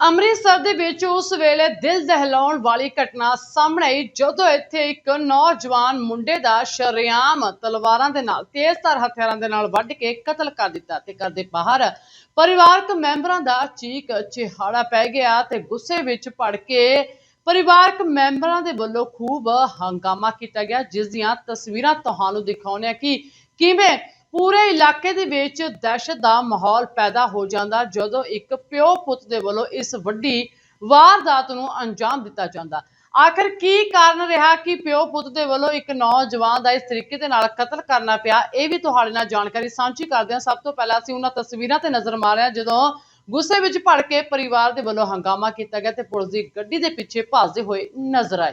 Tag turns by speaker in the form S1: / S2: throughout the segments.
S1: ਅੰਮ੍ਰਿਤਸਰ ਦੇ ਵਿੱਚ ਉਸ ਵੇਲੇ ਦਿਲ ਦਹਿਲਾਉਣ ਵਾਲੀ ਘਟਨਾ ਸਾਹਮਣੇ ਆਈ, ਜਦੋਂ ਇੱਥੇ ਇੱਕ ਨੌਜਵਾਨ ਮੁੰਡੇ ਦਾ ਸ਼ਰੇਆਮ ਤਲਵਾਰਾਂ ਦੇ ਨਾਲ, ਤੇਜ਼ਧਾਰ ਹਥਿਆਰਾਂ ਦੇ ਨਾਲ ਵੱਢ ਕੇ ਕਤਲ ਕਰ ਦਿੱਤਾ ਤੇ ਘਰ ਦੇ ਬਾਹਰ ਪਰਿਵਾਰਕ ਮੈਂਬਰਾਂ ਦਾ ਚੀਕ ਚਿਹਾੜਾ ਪੈ ਗਿਆ ਤੇ ਗੁੱਸੇ ਵਿੱਚ ਭੜ ਕੇ ਪਰਿਵਾਰਕ ਮੈਂਬਰਾਂ ਦੇ ਵੱਲੋਂ ਖੂਬ ਹੰਗਾਮਾ ਕੀਤਾ ਗਿਆ, ਜਿਸ ਦੀਆਂ ਤਸਵੀਰਾਂ ਤੁਹਾਨੂੰ ਦਿਖਾਉਂਦੇ ਹਾਂ ਕਿ ਕਿਵੇਂ ਪੂਰੇ ਇਲਾਕੇ ਦੇ ਵਿੱਚ ਦਹਿਸ਼ਤ ਦਾ ਮਾਹੌਲ ਪੈਦਾ ਹੋ ਜਾਂਦਾ ਜਦੋਂ ਇੱਕ ਪਿਓ ਪੁੱਤ ਦੇ ਵੱਲੋਂ ਇਸ ਵੱਡੀ ਵਾਰਦਾਤ ਨੂੰ ਅੰਜਾਮ ਦਿੱਤਾ ਜਾਂਦਾ। ਆਖਰ ਕੀ ਕਾਰਨ ਰਿਹਾ ਕਿ ਪਿਓ ਪੁੱਤ ਦੇ ਵੱਲੋਂ ਇੱਕ ਨੌਜਵਾਨ ਦਾ ਇਸ ਤਰੀਕੇ ਦੇ ਨਾਲ ਕਤਲ ਕਰਨਾ ਪਿਆ? ਇਹ ਵੀ ਤੁਹਾਡੇ ਨਾਲ ਜਾਣਕਾਰੀ ਸਾਂਝੀ ਕਰਦੇ ਹਾਂ। ਸਭ ਤੋਂ ਪਹਿਲਾਂ ਅਸੀਂ ਉਹਨਾਂ ਤਸਵੀਰਾਂ ਤੇ ਨਜ਼ਰ ਮਾਰਿਆ ਜਦੋਂ ਗੁੱਸੇ ਵਿੱਚ ਭੜ ਕੇ ਪਰਿਵਾਰ ਦੇ ਵੱਲੋਂ ਹੰਗਾਮਾ ਕੀਤਾ ਗਿਆ ਤੇ ਪੁਲਿਸ ਦੀ ਗੱਡੀ ਦੇ ਪਿੱਛੇ ਭੱਜਦੇ ਹੋਏ ਨਜ਼ਰ ਆਏ।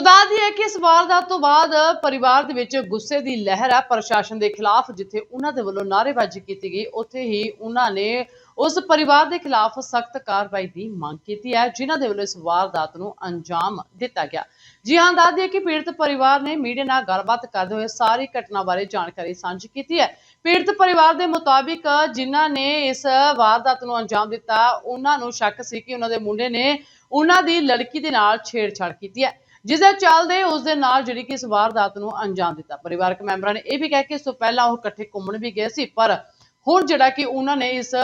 S1: ਸੋ ਦੱਸਦੀ ਹੈ ਕਿ ਇਸ ਵਾਰਦਾਤ ਤੋਂ ਬਾਅਦ ਪਰਿਵਾਰ ਦੇ ਵਿੱਚ ਗੁੱਸੇ ਦੀ ਲਹਿਰ ਹੈ ਪ੍ਰਸ਼ਾਸਨ ਦੇ ਖਿਲਾਫ ਜਿੱਥੇ ਉਹਨਾਂ ਦੇ ਵੱਲੋਂ ਨਾਅਰੇਬਾਜ਼ੀ ਕੀਤੀ ਗਈ, ਉੱਥੇ ਹੀ ਉਹਨਾਂ ਨੇ ਉਸ ਪਰਿਵਾਰ ਦੇ ਖਿਲਾਫ ਸਖਤ ਕਾਰਵਾਈ ਦੀ ਮੰਗ ਕੀਤੀ ਹੈ, ਜਿਨ੍ਹਾਂ ਦੇ ਵੱਲੋਂ ਇਸ ਵਾਰਦਾਤ ਨੂੰ ਅੰਜਾਮ ਦਿੱਤਾ ਗਿਆ। ਜੀ ਹਾਂ ਦੱਸਦੀ ਹੈ ਕਿ ਪੀੜਤ ਪਰਿਵਾਰ ਨੇ ਮੀਡੀਆ ਨਾਲ ਗੱਲਬਾਤ ਕਰਦੇ ਹੋਏ ਸਾਰੀ ਘਟਨਾ ਬਾਰੇ ਜਾਣਕਾਰੀ ਸਾਂਝੀ ਕੀਤੀ ਹੈ। ਪੀੜਤ ਪਰਿਵਾਰ ਦੇ ਮੁਤਾਬਿਕ ਜਿਨ੍ਹਾਂ ਨੇ ਇਸ ਵਾਰਦਾਤ ਨੂੰ ਅੰਜਾਮ ਦਿੱਤਾ, ਉਹਨਾਂ ਨੂੰ ਸ਼ੱਕ ਸੀ ਕਿ ਉਹਨਾਂ ਦੇ ਮੁੰਡੇ ਨੇ ਉਹਨਾਂ ਦੀ ਲੜਕੀ ਦੇ ਨਾਲ ਛੇੜਛਾੜ ਕੀਤੀ ਹੈ। ਜਿਸ ਦੇ ਚੱਲਦੇ ਉਸ ਦੇ ਨਾਲ ਜਿਹੜੀ ਕਿ ਇਸ ਵਾਰਦਾਤ ਨੂੰ ਅੰਜਾਮ ਦਿੱਤਾ। ਪਰਿਵਾਰਕ ਮੈਂਬਰਾਂ ਨੇ ਇਹ ਵੀ ਕਿਹਾ ਕਿ ਇਸ ਤੋਂ ਪਹਿਲਾਂ ਉਹ ਇਕੱਠੇ ਘੁੰਮਣ ਵੀ ਗਏ ਸੀ, ਪਰ ਹੁਣ ਜਿਹੜਾ ਕਿ ਉਹਨਾਂ ਨੇ ਇਸ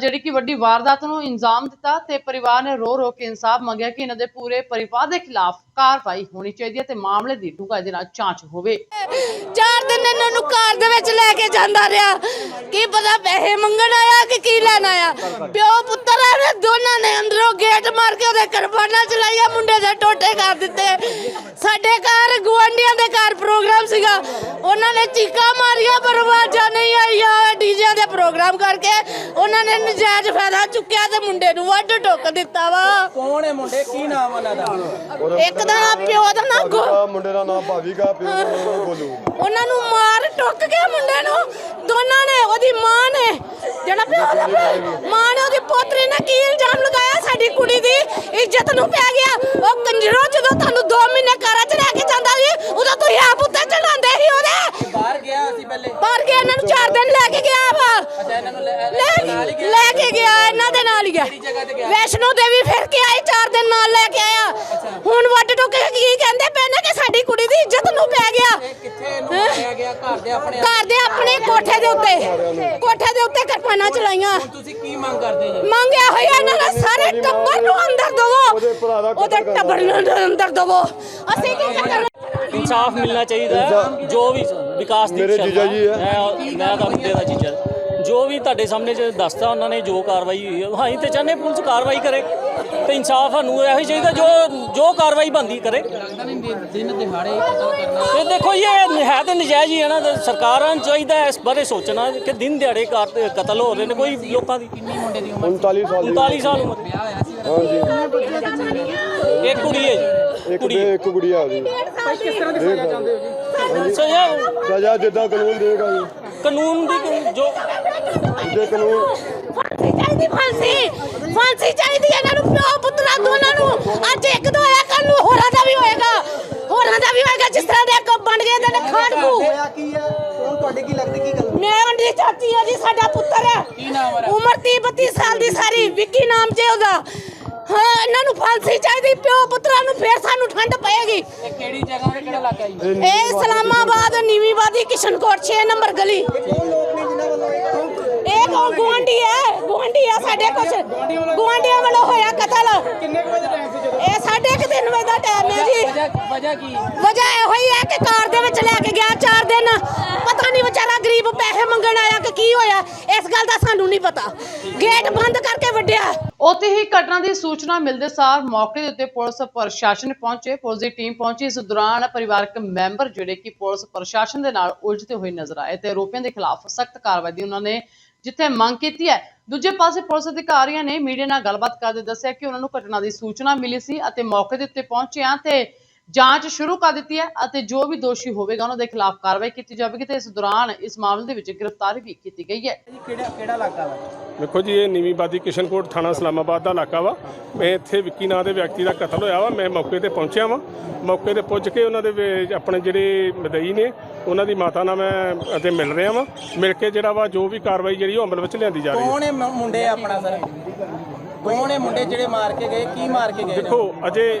S1: ਜਿਹੜੀ ਕਿ ਵੱਡੀ ਵਾਰਦਾਤ ਨੂੰ ਇੰਜਾਮ ਦਿੱਤਾ ਤੇ ਪਰਿਵਾਰ ਨੇ ਰੋ ਰੋ ਕੇ ਇਨਸਾਫ ਮੰਗਿਆ ਕਿ ਇਹਨਾਂ ਦੇ ਪੂਰੇ ਪਰਿਵਾਰ ਦੇ ਖਿਲਾਫ ਕਾਰਵਾਈ ਹੋਣੀ ਚਾਹੀਦੀ ਹੈ ਤੇ ਮਾਮਲੇ ਦੀ ਡੂੰਘਾਈ ਦੇ ਨਾਲ ਜਾਂਚ ਹੋਵੇ।
S2: ਚਾਰ ਦਿਨ ਇਹਨਾਂ ਨੂੰ ਕਾਰ ਦੇ ਵਿੱਚ ਲੈ ਕੇ ਜਾਂਦਾ ਰਿਹਾ। ਕੀ ਪਤਾ ਪੈਸੇ ਮੰਗਣ ਲੈਣ ਆਇਆ ਪਿਓ ਪੁੱਤਰ ਆਵੇ ਦੋਨਾਂ ਨੇ ਅੰਦਰੋਂ ਗੇਟ ਮਾਰ ਕੇ ਉਹਦੇ ਕਰਬਾਨਾ ਚਲਾਈਆ ਮੁੰਡੇ ਦੇ ਟੋਟੇ ਕਰ ਦਿੱਤੇ। ਸਾਡੇ ਘਰ ਗੁਆਂਢੀਆਂ ਦੇ ਘਰ ਪ੍ਰੋਗਰਾਮ ਸੀਗਾ। ਉਹਨਾਂ ਨੇ ਚੀਕਾਂ ਮਾਰੀਆਂ ਪਰ ਆਵਾਜ਼ਾਂ ਨਹੀਂ ਆਈਆਂ ਡੀਜੇ ਦੇ ਪ੍ਰੋਗਰਾਮ ਕਰਕੇ। ਉਹਨਾਂ ਨੇ ਨਜਾਇਜ਼ ਫਾਇਦਾ ਚੁੱਕਿਆ ਤੇ ਮੁੰਡੇ ਨੂੰ ਵੱਢ ਟੁੱਕ ਦਿੱਤਾ ਵਾ।
S3: ਕੌਣ ਹੈ ਮੁੰਡੇ? ਕੀ ਨਾਮ ਉਹਨਾਂ ਦਾ?
S2: ਇੱਕ ਦਾ ਨਾਂ ਪਿਓ ਦਾ ਨਾਂ ਗੋ
S4: ਮੁੰਡੇ ਦਾ ਨਾਮ ਭਾਵੀਗਾ ਪਿਓ ਦਾ ਨਾਮ ਗੋਲੂ।
S2: ਉਹਨਾਂ ਨੂੰ ਮਾਰ ਟੁੱਕ ਕੇ ਮੁੰਡੇ ਨੂੰ। ਦੋਨਾਂ ਨੇ ਉਹਦੀ ਮਾਂ ਨੇ ਜਿਹੜਾ ਪਿਓ ਦਾ ਪਿਓ- ਮਾਂ ਨੇ ਉਹਦੀ ਪੋਤਰੀ ਨੇ ਕੀ ਇਲਜ਼ਾਮ ਲਗਾਇਆ? ਸਾਡੀ ਕੁੜੀ ਦੀ ਇੱਜ਼ਤ ਨੂੰ ਪੈ ਗਿਆ। ਉਹ ਕੰਜਰੋ ਜਦੋਂ ਤੁਹਾਨੂੰ 2 ਮਹੀਨੇ ਘਰਾਂ 'ਚ ਰਹਿ ਕੇ ਜਾਂਦਾ ਸੀ ਉਦੋਂ ਤੁਸੀਂ ਆਪ ਉੱਤੇ ਚੜਾਉਂਦੇ ਸੀ ਉਹਦੇ।
S3: ਬਾਹਰ ਗਿਆ ਸੀ ਪਹਿਲੇ।
S2: ਬਾਹਰ ਗਿਆ ਇਹਨਾਂ ਨੂੰ 4 ਦਿਨ ਲੈ ਕੇ ਗਿਆ ਵਾ।
S3: ਅੱਛਾ ਇਹਨਾਂ ਨੂੰ ਲੈ
S2: ਲੈ
S3: ਨਾਲ ਹੀ ਗਿਆ।
S2: ਲੈ ਕੇ ਗਿਆ ਇਹਨਾਂ ਦੇ ਨਾਲ ਹੀ ਗਿਆ? ਵੈਸ਼ਨੋ ਦੇਵੀ ਫਿਰ ਕੇ ਆਈ 4 ਦਿਨ ਨਾਲ ਲੈ ਕੇ ਆਇਆ ਹੁਣ ਵੱਡ ਟੁੱਕ ਕੇ ਕੀ ਕਹਿੰਦੇ ਪਏ ਨੇ ਕਿ ਸਾਡੀ ਕੁੜੀ ਦੀ ਇੱਜ਼ਤ ਨੂੰ ਪੈ ਗਿਆ।
S3: ਇਹ ਕਿੱਥੇ ਇਹਨੂੰ ਮਾਰਿਆ ਗਿਆ? ਘਰ ਦੇ ਆਪਣੇ
S2: ਘਰ ਦੇ ਆਪਣੇ ਕੋਠੇ ਦੇ ਉੱਤੇ। ਕੋਠੇ ਦੇ ਉੱਤੇ ਕਿਰਪਾਨਾਂ ਚਲਾਈਆਂ।
S3: ਤੁਸੀਂ ਕੀ ਮੰਗ ਕਰਦੇ ਜੀ?
S2: ਮੰਗਿਆ ਹੋਇਆ ਇਹਨਾਂ ਦਾ ਸਾਰੇ ਟੱਬਰ ਨੂੰ ਅੰਦਰ ਦਵੋ। ਉਹਦੇ। ਟੱਬਰ ਨੂੰ ਅੰਦਰ ਦਵੋ। ਅਸੀਂ ਕੀ ਕਰਨਾ
S5: ਇਨਸਾਫ ਮਿਲਣਾ ਚਾਹੀਦਾ ਜੋ ਵੀ ਵਿਕਾਸ ਦੀ
S4: ਮੇਰੇ ਜੀਜਾ ਜੀ ਹੈ।
S5: ਮੈਂ ਮੈਂ ਤਾਂ ਮੁੰਡੇ ਦਾ ਜੀਜਾ। ਜੋ ਵੀ ਤੁਹਾਡੇ ਸਾਹਮਣੇ ਚ ਦੱਸਤਾ ਉਹਨਾਂ ਨੇ ਜੋ ਕਾਰਵਾਈ ਹੋਈ ਹੈ ਹਾਂ ਤੇ ਚਾਹਨੇ ਪੁਲਿਸ ਕਾਰਵਾਈ ਕਰੇ ਤੇ ਇਨਸਾਫ ਸਾਨੂੰ ਇਹੋ ਹੀ ਚਾਹੀਦਾ ਜੋ ਜੋ ਕਾਰਵਾਈ ਬੰਦੀ ਕਰੇ।
S3: ਦਿਨ ਦਿਹਾੜੇ ਕਤਲ ਕਰਨਾ
S5: ਤੇ ਦੇਖੋ ਜੀ, ਇਹ ਹੈ ਤੇ ਨਜਾਇਜ਼ ਹੀ ਹੈ ਨਾ ਸਰਕਾਰਾਂ ਨੂੰ ਚਾਹੀਦਾ ਇਸ ਬਾਰੇ ਸੋਚਣਾ ਕਿ ਦਿਨ ਦਿਹਾੜੇ ਕਤਲ ਹੋ ਰਹੇ ਨੇ ਕੋਈ ਲੋਕਾਂ ਦੀ।
S3: ਕਿੰਨੀ ਮੁੰਡੇ ਦੀ ਉਮਰ?
S4: 39 ਸਾਲ ਦੀ
S5: 39 ਸਾਲ ਉਮਰ।
S3: ਵਿਆਹ ਹੋਇਆ ਸੀ
S4: ਹਾਂਜੀ।
S5: ਇੱਕ ਕੁੜੀ ਹੈ ਜੀ।
S4: ਇੱਕ ਦੇ ਇੱਕ ਗੁੜੀਆ ਉਹਦੀ
S3: ਕਿਸ ਤਰ੍ਹਾਂ ਦੀ ਸਜ਼ਾ ਚਾਹੁੰਦੇ ਹੋ ਜੀ?
S5: ਇਹ
S4: ਸਜ਼ਾ ਜਿੱਦਾਂ ਕਾਨੂੰਨ ਦੇਗਾ ਜੀ।
S5: ਕਾਨੂੰਨ ਦੀ ਜੋ
S4: ਜੇ ਕਾਨੂੰਨ
S2: ਫਾਂਸੀ ਚਾਹੀਦੀ ਫਾਂਸੀ। ਫਾਂਸੀ ਚਾਹੀਦੀ ਹੈ ਇਹਨਾਂ ਨੂੰ ਪਿਓ ਪੁੱਤਰਾ ਦੋਨਾਂ ਨੂੰ। ਅੱਜ ਇੱਕ ਦੋ ਹੋਇਆ ਕੱਲ ਨੂੰ ਹੋਰਾਂ ਦਾ ਵੀ ਹੋਏਗਾ। ਹੋਰਾਂ ਦਾ ਵੀ ਹੋਏਗਾ ਜਿਸ ਤਰ੍ਹਾਂ ਦੇ ਅੱਗੋਂ ਬਣ ਗਏ ਦੇ ਨੇ ਖਾੜਕੂ
S3: ਹੋਇਆ ਕੀ ਆ? ਕੌਣ ਤੁਹਾਡੇ ਕੀ ਲੱਗਦੀ ਕੀ ਗੱਲ?
S2: ਮੈਂ ਚਾਚੀ ਆ ਜੀ ਸਾਡਾ ਪੁੱਤਰ ਹੈ
S3: ਕੀ ਨਾਮ ਹੈ
S2: ਉਮਰ 30 32 ਸਾਲ ਦੀ ਸਾਰੀ ਵਿੱਕੀ ਨਾਮ ਜੇ ਉਹਦਾ। ਹਾਂ ਇਹਨਾਂ ਨੂੰ ਫਾਂਸੀ ਚਾਹੀਦੀ ਪਿਓ ਪੁੱਤਰਾਂ ਨੂੰ ਫੇਰ ਸਾਨੂੰ ਠੰਡ ਪਏਗੀ।
S3: ਇਹ ਕਿਹੜੀ ਜਗ੍ਹਾ ਤੇ ਕਿਹੜਾ ਇਲਾਕਾ ਜੀ?
S2: ਇਹ ਇਸਲਾਮਾਬਾਦ ਨੀਵੀਂਵਾਦੀ ਕਿਸ਼ਨਕੋਟ 6 ਨੰਬਰ ਗਲੀ।
S3: ਕੌਣ ਲੋਕ ਨੇ ਜਿਨ੍ਹਾਂ ਵੱਲੋਂ ਇਹ
S2: ਇਹ ਕੌਣ ਗੁਆਂਢੀ ਹੈ ਗੁਆਂਢੀ ਆ ਸਾਡੇ ਕੁਛ। ਗੁਆਂਢੀਆਂ ਵੱਲੋਂ ਹੋਇਆ ਕਤਲ।
S3: ਕਿੰਨੇ ਕੁ ਵਜੇ ਟਾਈਮ ਸੀ ਜਦੋਂ?
S2: ਇਹ ਸਾਢੇ ਕੁ ਤਿੰਨ ਵਜੇ ਦਾ ਟਾਈਮ ਹੈ ਜੀ।
S3: ਵਜ੍ਹਾ ਵਜ੍ਹਾ ਕੀ?
S2: ਵਜ੍ਹਾ ਇਹੋ ਹੀ ਹੈ ਕਿ ਕਾਰ ਦੇ ਵਿੱਚ ਲੈ ਕੇ ਗਿਆ ਚਾਰ ਦਿਨ। ਪਤਾ ਨਹੀਂ ਪੈਸੇ ਮੰਗਣ ਆਇਆ ਕਿ ਕੀ ਹੋਇਆ? ਇਸ ਗੱਲ ਦਾ ਸਾਨੂੰ ਨਹੀਂ ਪਤਾ। ਗੇਟ ਬੰਦ ਕਰਕੇ ਵੱਡਿਆ
S1: ਉੱਥੇ ਹੀ ਘਟਨਾ ਦੀ ਸੂਚਨਾ ਮਿਲਦੇ ਸਾਰ ਮੌਕੇ ਦੇ ਉੱਤੇ ਪੁਲਿਸ ਪ੍ਰਸ਼ਾਸਨ ਪਹੁੰਚੇ। ਪੁਲਿਸ ਦੀ ਟੀਮ ਪਹੁੰਚੀ। ਇਸ ਦੌਰਾਨ ਪਰਿਵਾਰਕ ਮੈਂਬਰ ਜਿਹੜੇ ਕਿ ਪੁਲਿਸ ਪ੍ਰਸ਼ਾਸਨ ਦੇ ਨਾਲ ਉਲਝਦੇ ਹੋਏ ਨਜ਼ਰ ਆਏ ਤੇ ਆਰੋਪੀਆਂ ਦੇ ਖਿਲਾਫ ਸਖਤ ਕਾਰਵਾਈ ਦੀ ਉਹਨਾਂ ਨੇ ਜਿੱਥੇ ਮੰਗ ਕੀਤੀ ਹੈ। ਦੂਜੇ ਪਾਸੇ ਪੁਲਿਸ ਅਧਿਕਾਰੀਆਂ ਨੇ ਮੀਡੀਆ ਨਾਲ ਗੱਲਬਾਤ ਕਰਦੇ ਦੱਸਿਆ ਕਿ ਉਹਨਾਂ ਨੂੰ ਘਟਨਾ ਦੀ ਸੂਚਨਾ ਮਿਲੀ ਸੀ ਅਤੇ ਮੌਕੇ ਦੇ ਉੱਤੇ ਪਹੁੰਚਿਆ ਤੇ ਜਾਂਚ ਸ਼ੁਰੂ ਕਰ ਦਿੱਤੀ ਹੈ ਅਤੇ ਜੋ ਵੀ ਦੋਸ਼ੀ ਹੋਵੇਗਾ ਉਹਨਾਂ ਦੇ ਖਿਲਾਫ ਕਾਰਵਾਈ ਕੀਤੀ ਜਾਵੇਗੀ ਤੇ ਇਸ ਦੌਰਾਨ ਇਸ ਮਾਮਲੇ ਦੇ ਵਿੱਚ ਗ੍ਰਿਫਤਾਰੀ ਵੀ ਕੀਤੀ ਗਈ ਹੈ।
S3: ਜੀ ਕਿਹੜਾ ਕਿਹੜਾ ਇਲਾਕਾ ਵਾ?
S6: ਦੇਖੋ ਜੀ ਇਹ ਨੀਵੀਂ ਬਾਦੀ ਕਿਸ਼ਨਕੋਟ ਥਾਣਾ ਇਸਲਾਮਾਬਾਦ ਦਾ ਇਲਾਕਾ ਵਾ। ਮੈਂ ਇੱਥੇ ਵਿੱਕੀ ਨਾਂ ਦੇ ਵਿਅਕਤੀ ਦਾ ਕਤਲ ਹੋਇਆ ਵਾ। ਮੈਂ ਮੌਕੇ ਤੇ ਪਹੁੰਚਿਆ ਵਾਂ। ਮੌਕੇ ਤੇ ਪੁੱਜ ਕੇ ਉਹਨਾਂ ਦੇ ਵੇ- ਆਪਣੇ ਜਿਹੜੇ ਮਦਈ ਨੇ ਉਹਨਾਂ ਦੀ ਮਾਤਾ ਨਾਲ ਮੈਂ ਅਤੇ ਮਿਲ ਰਿਹਾ ਵਾਂ। ਮਿਲ ਕੇ ਜਿਹੜਾ ਵਾ ਜੋ ਵੀ ਕਾਰਵਾਈ ਜਿਹੜੀ ਉਹ ਅਮਲ ਵਿੱਚ ਲਿਆਂਦੀ ਜਾ ਰਹੀ ਹੈ।
S3: ਕੌਣ ਇਹ ਮ- ਮੁੰਡੇ ਆਪਣਾ ਸਰ? ਕੌਣ ਇਹ ਮੁੰਡੇ ਜਿਹੜੇ ਮਾਰ ਕੇ ਗਏ? ਕੀ ਮਾਰ ਕੇ ਗਏ? ਨੇ?
S6: ਦੇਖੋ ਅਜੇ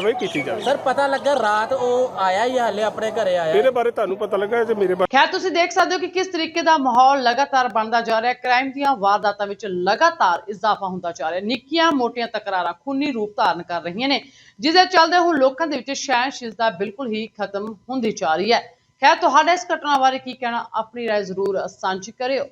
S6: ਕਾਰਵਾਈ ਕੀਤੀ ਜਾਵੇ।
S3: ਸਰ ਪਤਾ ਲੱਗਾ ਰਾਤ ਉਹ ਆਇਆ ਹੀ ਹਾਲੇ ਆਪਣੇ ਘਰੇ ਆਇਆ।
S6: ਇਹਦੇ ਬਾਰੇ ਤੁਹਾਨੂੰ ਪਤਾ ਲੱਗਾ ਜੇ ਮੇਰੇ ਬਾਰੇ
S1: ਖੈਰ ਤੁਸੀਂ ਦੇਖ ਸਕਦੇ ਹੋ ਕਿ ਕਿਸ ਤਰੀਕੇ ਦਾ ਮਾਹੌਲ ਲਗਾਤਾਰ ਬਣਦਾ ਜਾ ਰਿਹਾ। ਹੈ ਕ੍ਰਾਈਮ ਦੀਆਂ ਵਾਰਦਾਤਾਂ ਵਿੱਚ ਲਗਾਤਾਰ ਇਜ਼ਾਫਾ ਹੁੰਦਾ ਜਾ ਰਿਹਾ। ਹੈ ਨਿੱਕੀਆਂ ਮੋਟੀਆਂ ਤਕਰਾਰਾਂ ਖੂਨੀ ਰੂਪ ਧਾਰਨ ਕਰ ਰਹੀਆਂ ਨੇ ਜਿਸ ਦੇ ਚੱਲਦੇ ਹੁਣ ਲੋਕਾਂ ਦੇ ਵਿੱਚ ਸਹਿਣਸ਼ੀਲਤਾ ਬਿਲਕੁਲ ਹੀ ਖਤਮ ਹੁੰਦੀ ਜਾ ਰਹੀ ਹੈ। ਖੈਰ ਤੁਹਾਡਾ ਇਸ ਘਟਨਾ ਬਾਰੇ ਕੀ ਕਹਿਣਾ? ਆਪਣੀ ਰਾਏ ਜ਼ਰੂਰ ਸਾਂਝੀ ਕਰਿਓ।